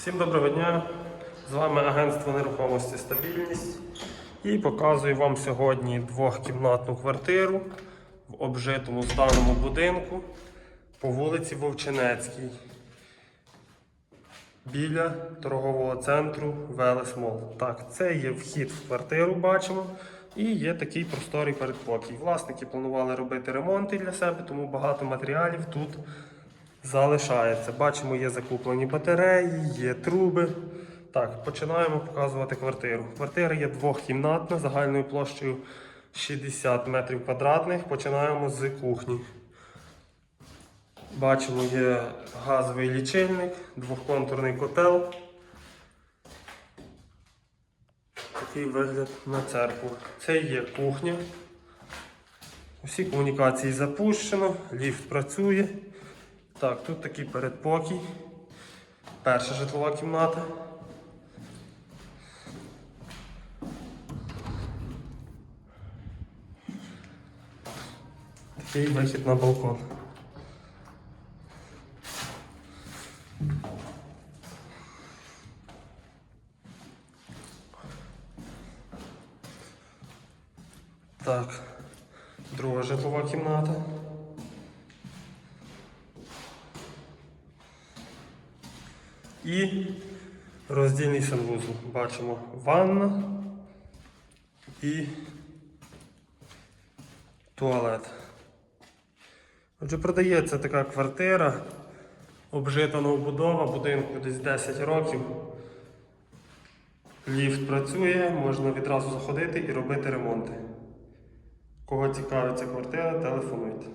Всім доброго дня! З вами агентство нерухомості Стабільність і показую вам сьогодні двохкімнатну квартиру в обжитому зданому будинку по вулиці Вовчинецькій біля торгового центру Велес Мол. Так, це є вхід в квартиру, бачимо. І є такий просторий передпокій. Власники планували робити ремонти для себе, тому багато матеріалів тут залишається. Бачимо, є закуплені батареї, є труби. Так, починаємо показувати квартиру. Квартира є двохкімнатна загальною площею 60 метрів квадратних. Починаємо з кухні. Бачимо, є газовий лічильник, двохконтурний котел. Такий вигляд на церкву. Це є кухня. Усі комунікації запущено, ліфт працює. Так, тут такий передпокій. Перша житлова кімната. Такий вихід на балкон. Так, друга житлова кімната. І роздільний санвузол. Бачимо ванна і туалет. Отже, продається така квартира, обжита новобудова, будинку десь 10 років. Ліфт працює, можна відразу заходити і робити ремонти. Кого цікавить ця квартира, телефонуйте.